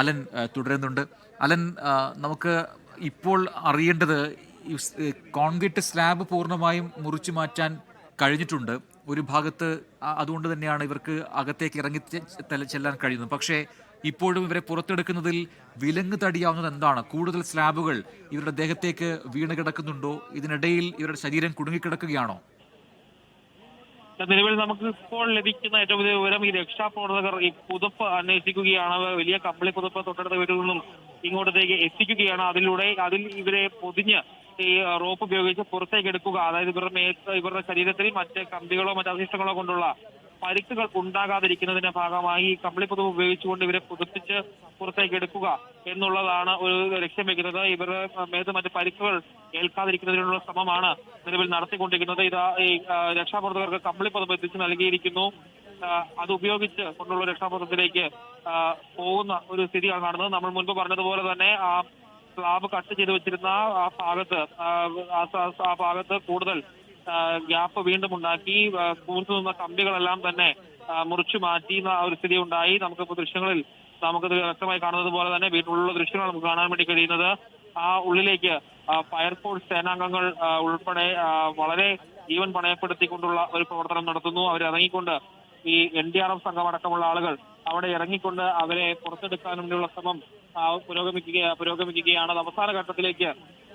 Allen തുടരുന്നുണ്ട്. Allen നമുക്ക് ഇപ്പോൾ അറിയേണ്ടത് കോൺക്രീറ്റ് സ്ലാബ് പൂർണമായും മുറിച്ചു മാറ്റാൻ കഴിഞ്ഞിട്ടുണ്ട്. ഒരു ഭാഗത്ത് അതുകൊണ്ട് തന്നെയാണ് ഇവർക്ക് അകത്തേക്ക് ഇറങ്ങി ചെല്ലാൻ കഴിയുന്നത്. പക്ഷേ ഇപ്പോഴും ഇവരെ പുറത്തെടുക്കുന്നതിൽ വിലങ്ങ് തടിയാവുന്നത് എന്താണ്? കൂടുതൽ സ്ലാബുകൾ ഇവരുടെ ദേഹത്തേക്ക് വീണ് കിടക്കുന്നുണ്ടോ? ഇതിനിടയിൽ ഇവരുടെ ശരീരം കുടുങ്ങിക്കിടക്കുകയാണോ? നിലവിൽ നമുക്ക് ഇപ്പോൾ ലഭിക്കുന്ന ഏറ്റവും വലിയ വിവരം ഈ രക്ഷാപ്രവർത്തകർ ഈ പുതുപ്പ് അന്വേഷിക്കുകയാണ്. വലിയ കമ്പിളി പുതുപ്പ് തൊട്ടടുത്ത വീട്ടിൽ നിന്നും ഇങ്ങോട്ടത്തേക്ക് എത്തിക്കുകയാണ്. അതിലൂടെ അതിൽ ഇവരെ പൊതിഞ്ഞ് ഈ റോപ്പ് ഉപയോഗിച്ച് പുറത്തേക്ക് എടുക്കുക. അതായത് ഇവരുടെ മേത്ത് ഇവരുടെ ശരീരത്തിൽ മറ്റ് കമ്പികളോ മറ്റ് അവശിഷ്ടങ്ങളോ കൊണ്ടുള്ള പരിക്കുകൾ ഉണ്ടാകാതിരിക്കുന്നതിന്റെ ഭാഗമായി ഈ കമ്പിളി പുതുപ്പ് ഉപയോഗിച്ചുകൊണ്ട് ഇവരെ പുതുപ്പിച്ച് പുറത്തേക്ക് എടുക്കുക എന്നുള്ളതാണ് ഒരു ലക്ഷ്യം വെക്കുന്നത്. ഇവരുടെ മേത് മറ്റ് പരിക്കുകൾ ഏൽക്കാതിരിക്കുന്നതിനുള്ള ശ്രമമാണ് നിലവിൽ നടത്തിക്കൊണ്ടിരിക്കുന്നത്. ഇതാ ഈ രക്ഷാപ്രവർത്തകർക്ക് കമ്പിളി പുതുവ് എത്തിച്ച് നൽകിയിരിക്കുന്നു. അത് ഉപയോഗിച്ച് കൊണ്ടുള്ള രക്ഷാപ്രവർത്തനത്തിലേക്ക് പോകുന്ന ഒരു സ്ഥിതിയാണ് കാണുന്നത്. നമ്മൾ മുൻപ് പറഞ്ഞതുപോലെ തന്നെ ആ സ്ലാബ് കട്ട് ചെയ്ത് വെച്ചിരുന്ന ആ ഭാഗത്ത് ആ ഭാഗത്ത് കൂടുതൽ ഗ്യാപ്പ് വീണ്ടും ഉണ്ടാക്കി കൂർത്തു നിന്ന കമ്പികളെല്ലാം തന്നെ മുറിച്ചു ആ ഒരു സ്ഥിതി ഉണ്ടായി. നമുക്കിപ്പോൾ ദൃശ്യങ്ങളിൽ നമുക്കത് വ്യക്തമായി കാണുന്നത് പോലെ തന്നെ വീട്ടിലുള്ള ദൃശ്യങ്ങൾ നമുക്ക് കാണാൻ വേണ്ടി കഴിയുന്നത്. ആ ഉള്ളിലേക്ക് ഫയർഫോഴ്സ് സേനാംഗങ്ങൾ ഉൾപ്പെടെ വളരെ ജീവൻ പണയപ്പെടുത്തിക്കൊണ്ടുള്ള ഒരു പ്രവർത്തനം നടത്തുന്നു. അവർ ഇറങ്ങിക്കൊണ്ട് ഈ എൻ ഡി ആർ എഫ് സംഘം അടക്കമുള്ള ആളുകൾ അവിടെ ഇറങ്ങിക്കൊണ്ട് അവരെ പുറത്തെടുക്കാൻ വേണ്ടിയുള്ള ശ്രമം പുരോഗമിക്കുക പുരോഗമിക്കുകയാണ്. അവസാന ഘട്ടത്തിലേക്ക്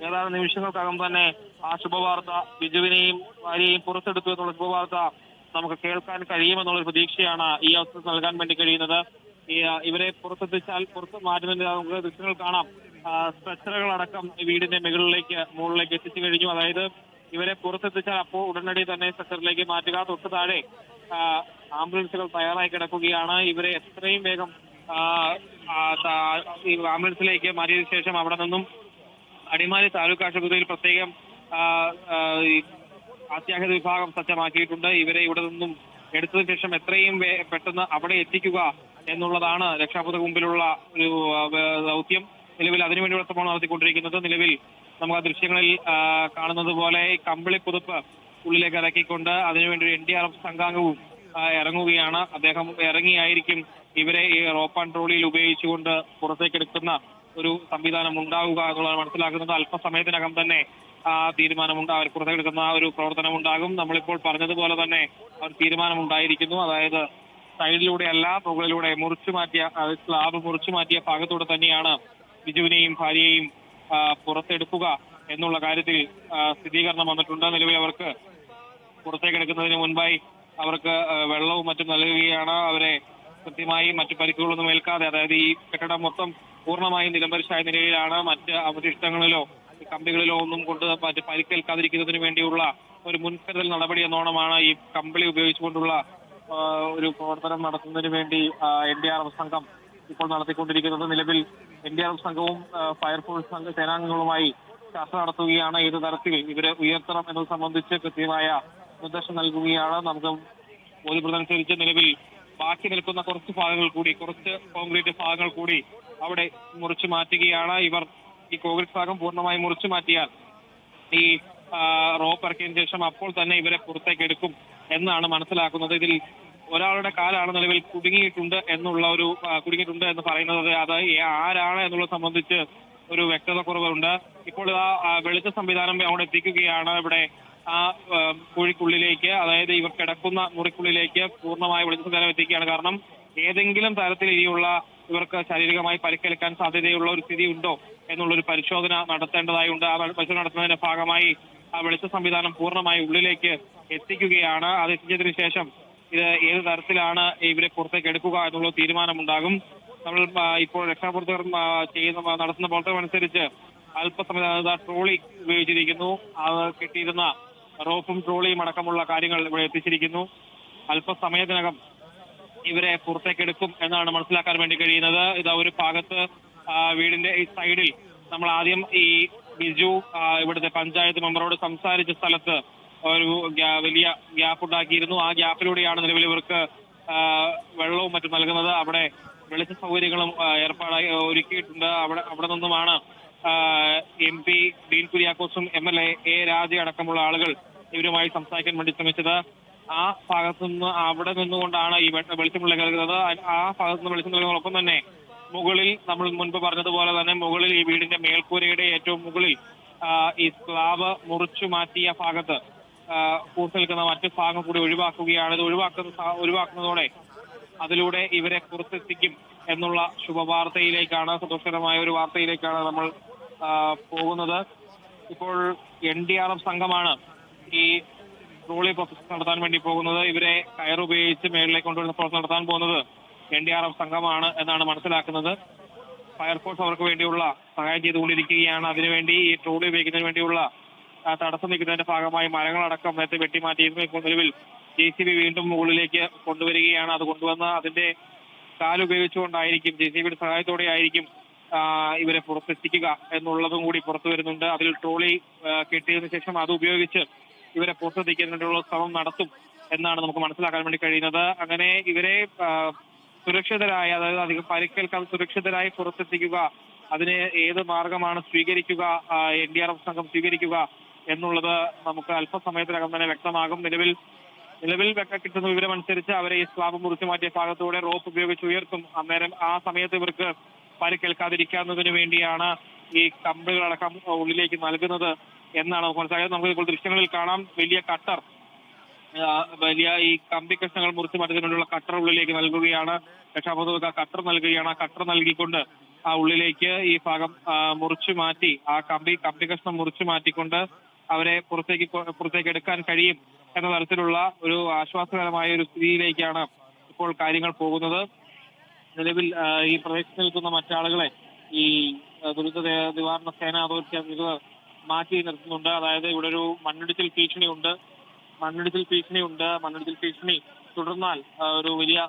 ഏതാനും നിമിഷങ്ങൾക്കകം തന്നെ ആ ശുഭവാർത്ത ബിജുവിനെയും ഭാര്യയെയും പുറത്തെടുത്തു എന്നുള്ള ശുഭവാർത്ത നമുക്ക് കേൾക്കാൻ കഴിയുമെന്നുള്ള പ്രതീക്ഷയാണ് ഈ അവസരത്തിൽ നൽകാൻ വേണ്ടി കഴിയുന്നത്. ഇവരെ പുറത്തെത്തിച്ചാൽ പുറത്ത് മാറ്റുന്നതിന് നമുക്ക് ദൃശ്യങ്ങൾ കാണാം. സ്ട്രെച്ചറുകളടക്കം വീടിന്റെ മുകളിലേക്ക് മുകളിലേക്ക് എത്തിച്ചു കഴിഞ്ഞു. അതായത് ഇവരെ പുറത്തെത്തിച്ചാൽ അപ്പോൾ ഉടനടി തന്നെ സ്ട്രെച്ചറിലേക്ക് മാറ്റുക. തൊട്ട് താഴെ ആംബുലൻസുകൾ തയ്യാറായി കിടക്കുകയാണ്. ഇവരെ എത്രയും വേഗം ഈ ആംബുലൻസിലേക്ക് മാറ്റിയതിനു ശേഷം അവിടെ നിന്നും അടിമാലി താലൂക്ക് ആശുപത്രിയിൽ പ്രത്യേകം അത്യാഹിത വിഭാഗം സജ്ജമാക്കിയിട്ടുണ്ട്. ഇവരെ ഇവിടെ നിന്നും എടുത്തതിനു ശേഷം എത്രയും പെട്ടെന്ന് അവിടെ എത്തിക്കുക എന്നുള്ളതാണ് രക്ഷാപ്രവർത്തക മുമ്പിലുള്ള ഒരു ദൗത്യം. നിലവിൽ അതിനുവേണ്ടിയുള്ള ശ്രമമാണ് നടത്തിക്കൊണ്ടിരിക്കുന്നത്. നിലവിൽ നമുക്ക് ആ ദൃശ്യങ്ങളിൽ കാണുന്നത് പോലെ ഈ കമ്പിളി പുതുപ്പ് ഉള്ളിലേക്ക് ഇറക്കിക്കൊണ്ട് അതിനുവേണ്ടി ഒരു എൻ ഡി ആർ എഫ് സംഘാംഗവും ഇറങ്ങുകയാണ്. അദ്ദേഹം ഇറങ്ങിയായിരിക്കും ഇവരെ ഈ റോപ്പ് ആൻഡ് ട്രോളിയിൽ ഉപയോഗിച്ചുകൊണ്ട് പുറത്തേക്ക് എടുക്കുന്ന ഒരു സംവിധാനം ഉണ്ടാവുക എന്നുള്ളതാണ് മനസ്സിലാക്കുന്നത്. അല്പസമയത്തിനകം തന്നെ ആ തീരുമാനമുണ്ട് അവർ പുറത്തെടുക്കുന്ന ആ ഒരു പ്രവർത്തനം ഉണ്ടാകും നമ്മളിപ്പോൾ പറഞ്ഞതുപോലെ തന്നെ അവർ തീരുമാനമുണ്ടായിരിക്കുന്നു. അതായത് സൈഡിലൂടെ അല്ല മുകളിലൂടെ മുറിച്ചു മാറ്റിയ സ്ലാബ് മുറിച്ചു മാറ്റിയ ഭാഗത്തൂടെ തന്നെയാണ് ബിജുവിനെയും ഭാര്യയെയും പുറത്തെടുക്കുക എന്നുള്ള കാര്യത്തിൽ സ്ഥിരീകരണം വന്നിട്ടുണ്ട്. നിലവിൽ അവർക്ക് പുറത്തേക്ക് എടുക്കുന്നതിന് മുൻപായി അവർക്ക് വെള്ളവും മറ്റും നൽകുകയാണ്. അവരെ കൃത്യമായി മറ്റു പരിക്കുകളൊന്നും ഏൽക്കാതെ അതായത് ഈ കെട്ടിടം മൊത്തം പൂർണമായും നിലംപരിശായ നിലയിലാണ്. മറ്റ് അവശിഷ്ടങ്ങളിലോ കമ്പികളിലോ ഒന്നും കൊണ്ട് മറ്റ് പരിക്കേൽക്കാതിരിക്കുന്നതിന് വേണ്ടിയുള്ള ഒരു മുൻകരുതൽ നടപടി എന്നോണമാണ് ഈ കമ്പിളി ഉപയോഗിച്ചുകൊണ്ടുള്ള ഒരു പ്രവർത്തനം നടത്തുന്നതിന് വേണ്ടി എൻ ഡി ആർ എഫ് സംഘം ഇപ്പോൾ നടത്തിക്കൊണ്ടിരിക്കുന്നത്. നിലവിൽ എൻ ഡി ആർ എഫ് സംഘവും ഫയർഫോഴ്സ് സംഘ സേനാംഗങ്ങളുമായി ചർച്ച നടത്തുകയാണ്. ഏത് തരത്തിൽ ഇവരെ ഉയർത്തണം എന്നത് സംബന്ധിച്ച് കൃത്യമായ നിർദ്ദേശം നൽകുകയാണ്. നമുക്ക് ബോധ്യപ്പെടുന്നതനുസരിച്ച് നിലവിൽ ബാക്കി നിൽക്കുന്ന കുറച്ച് ഭാഗങ്ങൾ കൂടി കുറച്ച് കോൺക്രീറ്റ് ഭാഗങ്ങൾ കൂടി അവിടെ മുറിച്ചു മാറ്റുകയാണ്. ഇവർ ഈ കോൺക്രീറ്റ് ഭാഗം പൂർണമായി മുറിച്ചു മാറ്റിയാൽ ഈ റോപ്പ് ഇറക്കിയതിനു ശേഷം അപ്പോൾ തന്നെ ഇവരെ പുറത്തേക്ക് എടുക്കും എന്നാണ് മനസ്സിലാക്കുന്നത്. ഇതിൽ ഒരാളുടെ കാലാണ് നിലവിൽ കുടുങ്ങിയിട്ടുണ്ട് എന്നുള്ള ഒരു കുടുങ്ങിയിട്ടുണ്ട് എന്ന് പറയുന്നത് അത് ആരാണ് എന്നുള്ളത് സംബന്ധിച്ച് ഒരു വ്യക്തത കുറവുണ്ട്. ഇപ്പോൾ ആ, വെളിച്ച സംവിധാനം അവിടെ എത്തിക്കുകയാണ്. ഇവിടെ ആ കുഴിക്കുള്ളിലേക്ക് അതായത് ഇവർ കിടക്കുന്ന മുറിക്കുള്ളിലേക്ക് പൂർണമായ വെളിച്ചം തന്നെ എത്തിക്കുകയാണ്. കാരണം ഏതെങ്കിലും തരത്തിൽ ഇനിയുള്ള ഇവർക്ക് ശാരീരികമായി പരിക്കേൽക്കാൻ സാധ്യതയുള്ള ഒരു സ്ഥിതി ഉണ്ടോ എന്നുള്ളൊരു പരിശോധന നടത്തേണ്ടതായുണ്ട്. ആ പരിശോധന നടത്തുന്നതിന്റെ ഭാഗമായി ആ വെളിച്ച സംവിധാനം പൂർണമായി ഉള്ളിലേക്ക് എത്തിക്കുകയാണ്. അത് എത്തിച്ചതിനു ശേഷം ഇത് ഏത് തരത്തിലാണ് ഇവരെ പുറത്തേക്ക് എടുക്കുക എന്നുള്ള തീരുമാനമുണ്ടാകും. നമ്മൾ ഇപ്പോൾ രക്ഷാപ്രവർത്തകർ ചെയ്യുന്ന നടത്തുന്ന പ്രവർത്തനം അനുസരിച്ച് അല്പസമയം ട്രോളി ഉപയോഗിച്ചിരിക്കുന്നു. അത് കിട്ടിയിരുന്ന റോപ്പും ട്രോളിയും അടക്കമുള്ള കാര്യങ്ങൾ ഇവിടെ എത്തിച്ചിരിക്കുന്നു. അല്പസമയത്തിനകം ഇവരെ പുറത്തേക്ക് എടുക്കും എന്നാണ് മനസ്സിലാക്കാൻ വേണ്ടി കഴിയുന്നത്. ഇതാ ഒരു ഭാഗത്ത് വീടിന്റെ ഈ സൈഡിൽ നമ്മൾ ആദ്യം ഈ ബിജു ഇവിടുത്തെ പഞ്ചായത്ത് മെമ്പറോട് സംസാരിച്ച സ്ഥലത്ത് ഒരു വലിയ ഗ്യാപ്പ് ഉണ്ടാക്കിയിരുന്നു. ആ ഗ്യാപ്പിലൂടെയാണ് നിലവിൽ ഇവർക്ക് വെള്ളവും മറ്റും നൽകുന്നത്. അവിടെ വെളിച്ച സൗകര്യങ്ങളും ഏർപ്പാടായി ഒരുക്കിയിട്ടുണ്ട്. അവിടെ അവിടെ നിന്നുമാണ് എം പി ഡീൻ കുര്യാക്കോസും എം എൽ എ രാജ അടക്കമുള്ള ആളുകൾ ഇവരുമായി സംസാരിക്കാൻ വേണ്ടി ശ്രമിച്ചത്. ആ ഭാഗത്തു നിന്ന് അവിടെ നിന്നുകൊണ്ടാണ് ഈ വെളിച്ചം നൽകുന്നത് ആ ഭാഗത്തു നിന്ന് വെളിച്ചം നൽകുന്നതോടൊപ്പം തന്നെ മുകളിൽ നമ്മൾ മുൻപ് പറഞ്ഞതുപോലെ തന്നെ മുകളിൽ ഈ വീടിന്റെ മേൽക്കൂരയുടെ ഏറ്റവും മുകളിൽ ഈ സ്ലാബ് മുറിച്ചു മാറ്റിയ ഭാഗത്ത് ആ, നിൽക്കുന്ന മറ്റു ഭാഗം കൂടി ഒഴിവാക്കുകയാണ്. ഇത് ഒഴിവാക്കുന്ന ഒഴിവാക്കുന്നതോടെ അതിലൂടെ ഇവരെ പുറത്തെത്തിക്കും എന്നുള്ള ശുഭവാർത്തയിലേക്കാണ് സന്തോഷകരമായ ഒരു വാർത്തയിലേക്കാണ് നമ്മൾ പോകുന്നത്. ഇപ്പോൾ എൻ ഡി ആർ എഫ് സംഘമാണ് ഈ ട്രോളി പ്രോസസ് നടത്താൻ വേണ്ടി പോകുന്നത്. ഇവരെ കയറുപയോഗിച്ച് മേളിലേക്ക് കൊണ്ടുവരുന്ന പ്രോസസ് നടത്താൻ പോകുന്നത് എൻ ഡി ആർ എഫ് സംഘമാണ് എന്നാണ് മനസ്സിലാക്കുന്നത്. ഫയർഫോഴ്സ് അവർക്ക് വേണ്ടിയുള്ള സഹായം ചെയ്തുകൊണ്ടിരിക്കുകയാണ്. അതിനുവേണ്ടി ഈ ട്രോളി ഉപയോഗിക്കുന്നതിന് വേണ്ടിയുള്ള തടസ്സം നിൽക്കുന്നതിന്റെ ഭാഗമായി മരങ്ങളടക്കം നേരത്തെ വെട്ടിമാറ്റിയിരുന്നു. ഇപ്പോൾ നിലവിൽ ജെ സി ബി വീണ്ടും മുകളിലേക്ക് കൊണ്ടുവരികയാണ്. അത് കൊണ്ടുവന്ന് അതിന്റെ കാലുപയോഗിച്ചുകൊണ്ടായിരിക്കും ജെ സി ബിയുടെ സഹായത്തോടെ ആയിരിക്കും ഇവരെ പുറത്തെത്തിക്കുക എന്നുള്ളതും കൂടി പുറത്തു വരുന്നുണ്ട്. അതിൽ ട്രോളി കെട്ടിയതിനു ശേഷം അത് ഉപയോഗിച്ച് ഇവരെ പുറത്തെത്തിക്കുന്നതിനുള്ള ശ്രമം നടത്തും എന്നാണ് നമുക്ക് മനസ്സിലാക്കാൻ വേണ്ടി കഴിയുന്നത്. അങ്ങനെ ഇവരെ സുരക്ഷിതരായി അതായത് അധികം പരിക്കേൽക്കാതെ സുരക്ഷിതരായി പുറത്തെത്തിക്കുക അതിന് ഏത് മാർഗമാണ് സ്വീകരിക്കുക എൻ ഡി ആർ എഫ് സംഘം സ്വീകരിക്കുക എന്നുള്ളത് നമുക്ക് അല്പസമയത്തിനകം തന്നെ വ്യക്തമാകും. നിലവിൽ നിലവിൽ കിട്ടുന്ന വിവരം അനുസരിച്ച് അവരെ ഈ സ്ലാബ് മുറിച്ചു മാറ്റിയ ഭാഗത്തൂടെ റോപ്പ് ഉപയോഗിച്ച് ഉയർത്തും. അന്നേരം ആ സമയത്ത് ഇവർക്ക് പരിക്കേൽക്കാതിരിക്കാവുന്നതിന് വേണ്ടിയാണ് ഈ കമ്പുകളടക്കം ഉള്ളിലേക്ക് നൽകുന്നത്. എന്നാണ് മനസ്സിലായത്? നമുക്ക് ഇപ്പോൾ ദൃശ്യങ്ങളിൽ കാണാം. വലിയ കട്ടർ വലിയ ഈ കമ്പി കഷ്ണങ്ങൾ മുറിച്ചു മാറ്റുന്നതിനുള്ള കട്ടർ ഉള്ളിലേക്ക് നൽകുകയാണ്. രക്ഷാപ്രവർത്തകർക്ക് ആ കട്ടർ നൽകുകയാണ്. ആ കട്ടർ നൽകിക്കൊണ്ട് ആ ഉള്ളിലേക്ക് ഈ ഭാഗം മുറിച്ചു മാറ്റി ആ കമ്പി കമ്പി കഷ്ണം മുറിച്ചു മാറ്റിക്കൊണ്ട് അവരെ പുറത്തേക്ക് പുറത്തേക്ക് എടുക്കാൻ കഴിയും എന്ന തരത്തിലുള്ള ഒരു ആശ്വാസകരമായ ഒരു സ്ഥിതിയിലേക്കാണ് ഇപ്പോൾ കാര്യങ്ങൾ പോകുന്നത്. നിലവിൽ ഈ പ്രദേശത്ത് നിൽക്കുന്ന മറ്റാളുകളെ ഈ ദുരിത നിവാരണ സേന അതോറിറ്റി അധികൃതർ മാറ്റി നിർത്തുന്നുണ്ട്. അതായത് ഇവിടെ ഒരു മണ്ണിടിച്ചിൽ ഭീഷണിയുണ്ട്. മണ്ണിടിച്ചിൽ ഭീഷണിയുണ്ട്. മണ്ണിടിച്ചിൽ ഭീഷണി തുടർന്നാൽ ഒരു വലിയ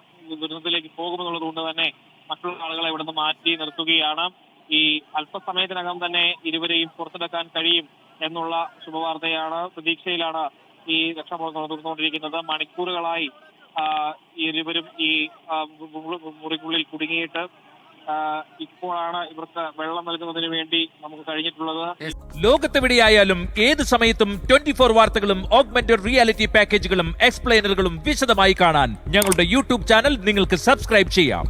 ദുരന്തത്തിലേക്ക് പോകുമെന്നുള്ളത് കൊണ്ട് തന്നെ മറ്റുള്ള ആളുകളെ ഇവിടുന്ന് മാറ്റി നിർത്തുകയാണ്. ഈ അല്പസമയത്തിനകം തന്നെ ഇരുവരെയും പുറത്തെടുക്കാൻ കഴിയും എന്നുള്ള ശുഭവാർത്തയാണ് പ്രതീക്ഷയിലാണ് ഈ രക്ഷാപ്രവർത്തനം നടന്നുകൊണ്ടിരിക്കുന്നത്. മണിക്കൂറുകളായി ഇരുവരും ഈ മുറിക്കുള്ളിൽ കുടുങ്ങിയിട്ട് ഇപ്പോഴാണ് ഇവർക്ക് വെള്ളം നൽകുന്നതിന് വേണ്ടി നമുക്ക് കഴിഞ്ഞിട്ടുള്ളത്. ലോകത്തെവിടെയായാലും ഏത് സമയത്തും ട്വന്റി ഫോർ വാർത്തകളും ഓഗ്മെന്റഡ് റിയാലിറ്റി പാക്കേജുകളും എക്സ്പ്ലെയിനറുകളും വിശദമായി കാണാൻ ഞങ്ങളുടെ യൂട്യൂബ് ചാനൽ നിങ്ങൾക്ക് സബ്സ്ക്രൈബ് ചെയ്യാം.